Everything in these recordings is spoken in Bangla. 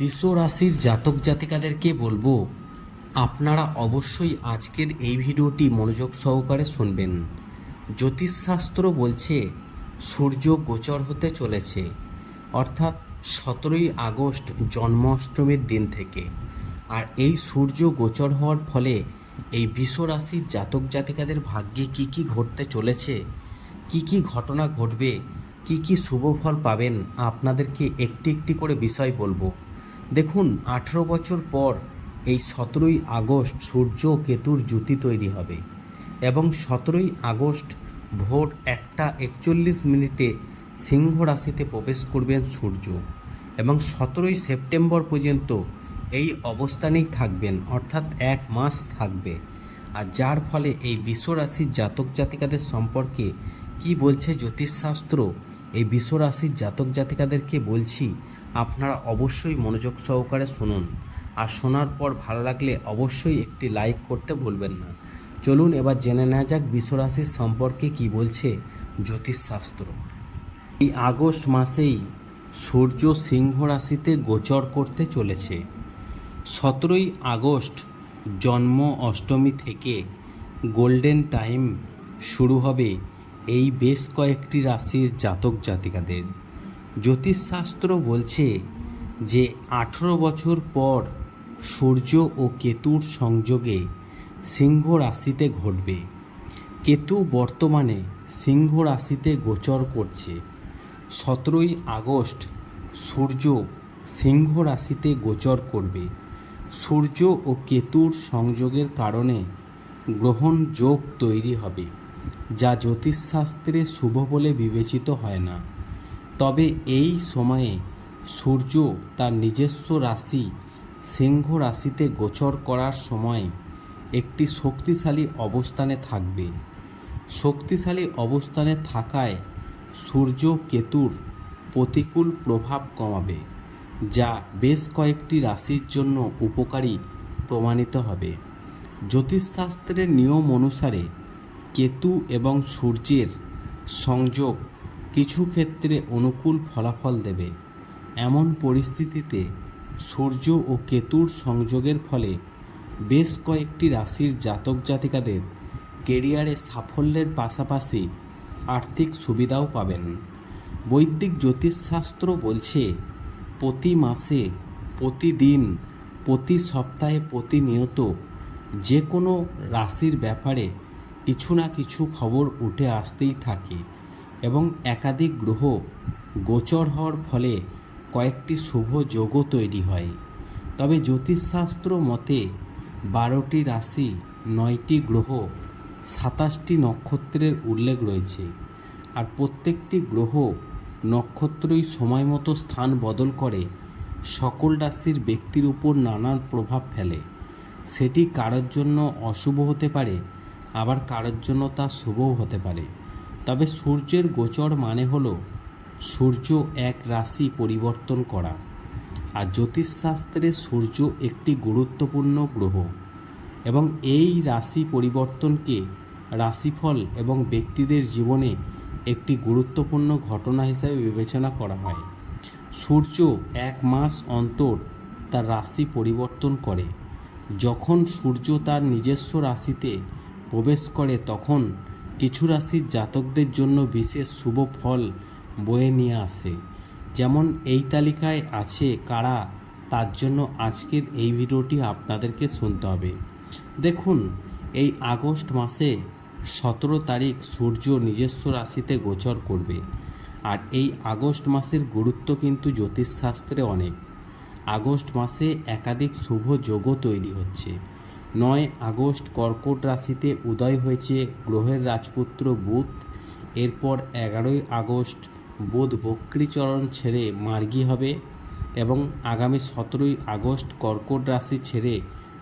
বিশ্ব রাশির জাতক জাতিকাদেরকে বলব, আপনারা অবশ্যই আজকের এই ভিডিওটি মনোযোগ সহকারে শুনবেন। জ্যোতিষশাস্ত্র বলছে, সূর্য গোচর হতে চলেছে। অর্থাৎ সতেরোই আগস্ট জন্মাষ্টমীর দিন থেকে। আর এই সূর্য গোচর হওয়ার ফলে এই রাশির জাতক জাতিকাদের ভাগ্যে কি কি ঘটতে চলেছে, কি কি ঘটনা ঘটবে, কি কি শুভ ফল পাবেন, আপনাদেরকে একটি একটি করে বিষয় বলব। দেখুন, আঠেরো বছর পর এই সতেরোই আগস্ট সূর্য কেতুর জ্যোতি তৈরি হবে এবং সতেরোই আগস্ট ভোর একটা একচল্লিশ মিনিটে সিংহ রাশিতে প্রবেশ করবেন সূর্য এবং সতেরোই সেপ্টেম্বর পর্যন্ত এই অবস্থানেই থাকবেন, অর্থাৎ এক মাস থাকবে। আর যার ফলে এই বিশ্বরাশির জাতক জাতিকাদের সম্পর্কে কি বলছে জ্যোতিষশাস্ত্র? এই বিশ্ব রাশির জাতক জাতিকাদেরকে বলছি আপনারা অবশ্যই মনোযোগ সহকারে শুনুন। আর শোনার পর ভালো লাগলে অবশ্যই একটি লাইক করতে ভুলবেন না। চলুন এবার জেনে নেওয়া যাক বিশ্ব রাশির সম্পর্কে কি বলছে জ্যোতিষশাস্ত্র। এই আগস্ট মাসেই সূর্য সিংহ রাশিতে গোচর করতে চলেছে। সতেরোই আগস্ট জন্ম অষ্টমী থেকে গোল্ডেন টাইম শুরু হবে এই বেশ কয়েকটি রাশির জাতক জাতিকাদের জ্যোতিষশাস্ত্র বলছে যে আঠেরো বছর পর সূর্য ও কেতুর সংযোগে সিংহ রাশিতে ঘটবে। কেতু বর্তমানে সিংহ রাশিতে গোচর করছে। সতেরোই আগস্ট সূর্য সিংহ রাশিতে গোচর করবে। সূর্য ও কেতুর সংযোগের কারণে গ্রহণ যোগ তৈরি হবে, যা জ্যোতিষশাস্ত্রে শুভ বলে বিবেচিত হয় না। তবে এই সময়ে সূর্য তার নিজস্ব রাশি সিংহ রাশিতে গোচর করার সময় একটি শক্তিশালী অবস্থানে থাকবে। শক্তিশালী অবস্থানে থাকায় সূর্য কেতুর প্রতিকূল প্রভাব কমাবে, যা বেশ কয়েকটি রাশির জন্য উপকারী প্রমাণিত হবে। জ্যোতিষশাস্ত্রের নিয়ম অনুসারে কেতু এবং সূর্যের সংযোগ কিছু ক্ষেত্রে অনুকূল ফলাফল দেবে। এমন পরিস্থিতিতে সূর্য ও কেতুর সংযোগের ফলে বেশ কয়েকটি রাশির জাতক জাতিকাদের কেরিয়ারে সাফল্যের পাশাপাশি আর্থিক সুবিধাও পাবেন। বৈদিক জ্যোতিষশাস্ত্র বলছে, প্রতি মাসে, প্রতিদিন, প্রতি সপ্তাহে প্রতিনিয়ত যে কোনো রাশির ব্যাপারে কিছু না কিছু খবর উঠে আসতেই থাকে। এবং একাধিক গ্রহ গোচর হওয়ার ফলে কয়েকটি শুভ যোগও তৈরি হয়। তবে জ্যোতিষশাস্ত্র মতে বারোটি রাশি, নয়টি গ্রহ, সাতাশটি নক্ষত্রের উল্লেখ রয়েছে। আর প্রত্যেকটি গ্রহ নক্ষত্রই সময় মতো স্থান বদল করে সকল রাশির ব্যক্তির উপর নানান প্রভাব ফেলে। সেটি কারোর জন্য অশুভ হতে পারে, আবার কারোর জন্য তা শুভও হতে পারে। তবে সূর্যের গোচর মানে হল সূর্য এক রাশি পরিবর্তন করা। আর জ্যোতিষশাস্ত্রে সূর্য একটি গুরুত্বপূর্ণ গ্রহ এবং এই রাশি পরিবর্তনকে রাশিফল এবং ব্যক্তিদের জীবনে একটি গুরুত্বপূর্ণ ঘটনা হিসাবে বিবেচনা করা হয়। সূর্য এক মাস অন্তর তার রাশি পরিবর্তন করে। যখন সূর্য তার নিজস্ব রাশিতে প্রবেশ করে, তখন কিছু রাশির জাতকদের জন্য বিশেষ শুভ ফল বয়ে নিয়ে আসে। যেমন এই তালিকায় আছে কারা, তার জন্য আজকের এই ভিডিওটি আপনাদেরকে শুনতে হবে। দেখুন, এই আগস্ট মাসে সতেরো তারিখ সূর্য নিজস্ব রাশিতে গোচর করবে। আর এই আগস্ট মাসের গুরুত্ব কিন্তু জ্যোতিষশাস্ত্রে অনেক। আগস্ট মাসে একাধিক শুভ যোগও তৈরি হচ্ছে। নয় আগস্ট কর্কট রাশিতে উদয় হয়েছে গ্রহের রাজপুত্র বুধ। এরপর এগারোই আগস্ট বুধ বক্রীচরণ ছেড়ে মার্গী হবে এবং আগামী সতেরোই আগস্ট কর্কট রাশি ছেড়ে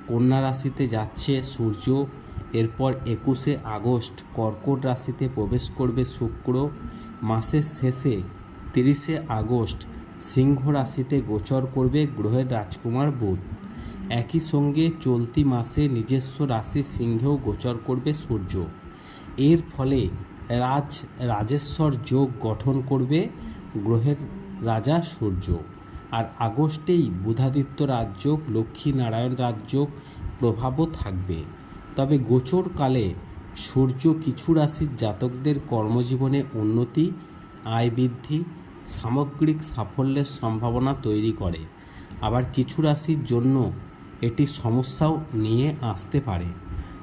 কন্যা রাশিতে যাচ্ছে সূর্য। এরপর একুশে আগস্ট কর্কট রাশিতে প্রবেশ করবে শুক্র। মাসের শেষে তিরিশে আগস্ট সিংহ রাশিতে গোচর করবে গ্রহের রাজকুমার বুধ। একই সঙ্গে চলতি মাসে নিজস্ব রাশি সিংহেও গোচর করবে সূর্য। এর ফলে রাজ, রাজেশ্বর যোগ গঠন করবে গ্রহের রাজা সূর্য। আর আগস্টেই বুধাদিত্য রাজযোগ লক্ষ্মীনারায়ণ রাজযোগ প্রভাবও থাকবে। তবে গোচরকালে সূর্য কিছু রাশির জাতকদের কর্মজীবনে উন্নতি, আয় বৃদ্ধি সামগ্রিক সাফল্যের সম্ভাবনা তৈরি করে। আবার কিছু রাশির জন্য এটি সমস্যাও নিয়ে আসতে পারে।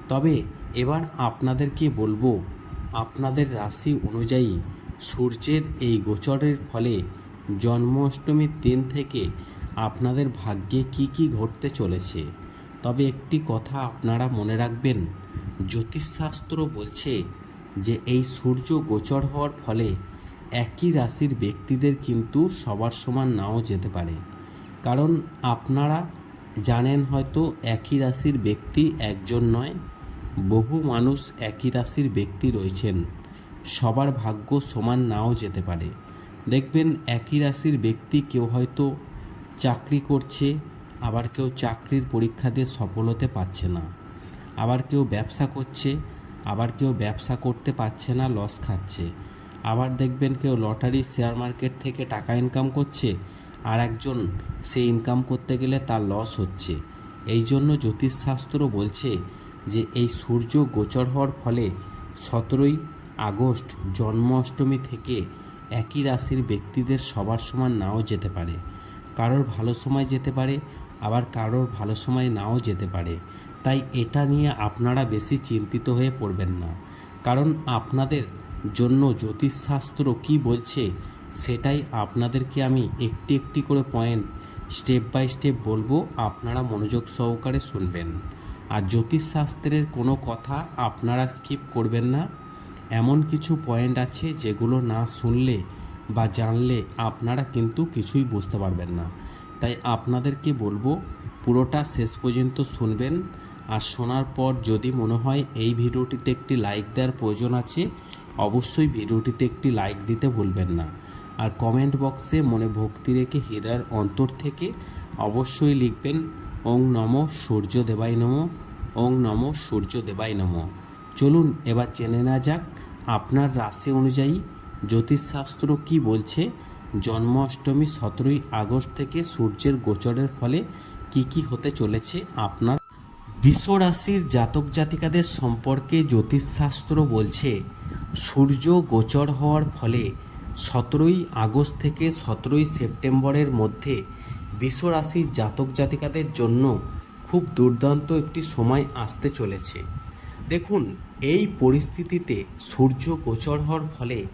তবে এবার আপনাদেরকে বলব, আপনাদের রাশি অনুযায়ী সূর্যের এই গোচরের ফলে জন্মাষ্টমীর দিন থেকে আপনাদের ভাগ্যে কি কি ঘটতে চলেছে। তবে একটি কথা আপনারা মনে রাখবেন, জ্যোতিষশাস্ত্র বলছে যে এই সূর্য গোচর হওয়ার ফলে একই রাশির ব্যক্তিদের কিন্তু সবার সমান নাও যেতে পারে। কারণ আপনারা জানেন হয়তো একই রাশির ব্যক্তি একজন নয়, বহু মানুষ একই রাশির ব্যক্তি রয়েছেন। সবার ভাগ্য সমান নাও যেতে পারে। দেখবেন একই রাশির ব্যক্তি কেউ হয়তো চাকরি করছে, আবার কেউ চাকরির পরীক্ষা দিয়ে সফল হতে পারছে না। আবার কেউ ব্যবসা করছে, আবার কেউ ব্যবসা করতে পারছে না, লস খাচ্ছে। আবার দেখবেন কেউ লটারি শেয়ার মার্কেট থেকে টাকা ইনকাম করছে আর একজন সে ইনকাম করতে গেলে তার লস হচ্ছে। এই জন্য জ্যোতিষশাস্ত্র বলছে যে এই সূর্য গোচর হওয়ার ফলে সতেরোই আগস্ট জন্মাষ্টমী থেকে একই রাশির ব্যক্তিদের সবার সমান নাও যেতে পারে। কারোর ভালো সময় যেতে পারে, আবার কারোর ভালো সময় নাও যেতে পারে। তাই এটা নিয়ে আপনারা বেশি চিন্তিত হয়ে পড়বেন না। কারণ আপনাদের জন্য জ্যোতিষশাস্ত্র কি বলছে সেটাই আপনাদেরকে আমি একটি একটি করে পয়েন্ট স্টেপ বাই স্টেপ বলব। আপনারা মনোযোগ সহকারে শুনবেন। আর জ্যোতিষশাস্ত্রের কোনো কথা আপনারা স্কিপ করবেন না। এমন কিছু পয়েন্ট আছে যেগুলো না শুনলে বা জানলে আপনারা কিন্তু কিছুই বুঝতে পারবেন না। তাই আপনাদেরকে বলব, পুরোটা শেষ পর্যন্ত শুনবেন। আর শোনার পর যদি মনে হয় এই ভিডিওটিতে একটি লাইক দেওয়ার প্রয়োজন আছে অবশ্যই ভিডিওটিতে একটি লাইক দিতে ভুলবেন না। আর কমেন্ট বক্সে মনে ভক্তি রেখে হৃদয়ের অন্তর থেকে অবশ্যই লিখবেন, ওং নম সূর্য দেবাই নম, ওং নম সূর্য দেবাই নম। চলুন এবার জেনে না যাক, আপনার রাশি অনুযায়ী জ্যোতিষশাস্ত্র কি বলছে? জন্মাষ্টমী সতেরোই আগস্ট থেকে সূর্যের গোচরের ফলে কি কি হতে চলেছে? আপনার বিশ্ব রাশির জাতক জাতিকাদের সম্পর্কে জ্যোতিষশাস্ত্র বলছে সূর্য গোচর হওয়ার ফলে সতেরোই আগস্ট থেকে সতেরোই সেপ্টেম্বরের মধ্যে বিশ্বরাশির জাতক জাতিকাদের জন্য খুব দুর্দান্ত একটি সময় আসতে চলেছে। দেখুন, এই পরিস্থিতিতে সূর্য গোচর হওয়ার ফলে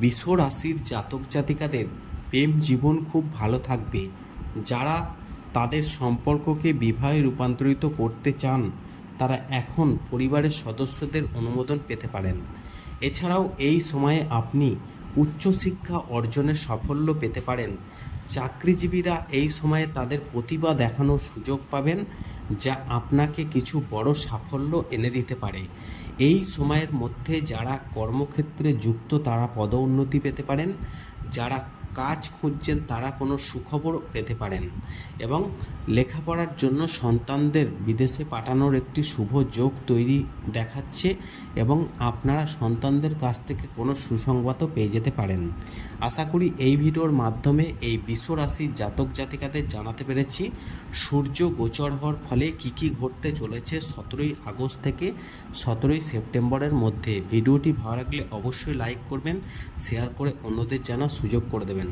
বিশ্ব রাশির জাতক জাতিকাদের প্রেম জীবন খুব ভালো থাকবে। যারা তাদের সম্পর্ককে বিবাহে রূপান্তরিত করতে চান, তারা এখন পরিবারের সদস্যদের অনুমোদন পেতে পারেন। এছাড়াও এই সময়ে আপনি উচ্চশিক্ষা অর্জনের সাফল্য পেতে পারেন। চাকরিজীবীরা এই সময়ে তাদের প্রতিভা দেখানোর সুযোগ পাবেন। যা আপনাকে কিছু বড় সাফল্য এনে দিতে পারে। এই সময়ের মধ্যে যারা কর্মক্ষেত্রে যুক্ত, তারা পদোন্নতি পেতে পারেন। যারা কাজ খুঁজছেন, তারা কোনো সুখবর পেতে পারেন। এবং লেখাপড়ার জন্য সন্তানদের বিদেশে পাঠানোর একটি শুভ যোগ তৈরি দেখাচ্ছে এবং আপনারা সন্তানদের কাছ থেকে কোনো সুসংবাদও পেয়ে যেতে পারেন। আশা করি এই ভিডিওর মাধ্যমে এই বিশ্ব রাশির জাতক জাতিকাদের জানাতে পেরেছি। সূর্য গোচর হওয়ার ফলে কি কি ঘটতে চলেছে সতেরোই আগস্ট থেকে সতেরোই সেপ্টেম্বরের মধ্যে? ভিডিওটি ভালো লাগলে অবশ্যই লাইক করবেন শেয়ার করে অন্যদের জানার সুযোগ করে দেবেন।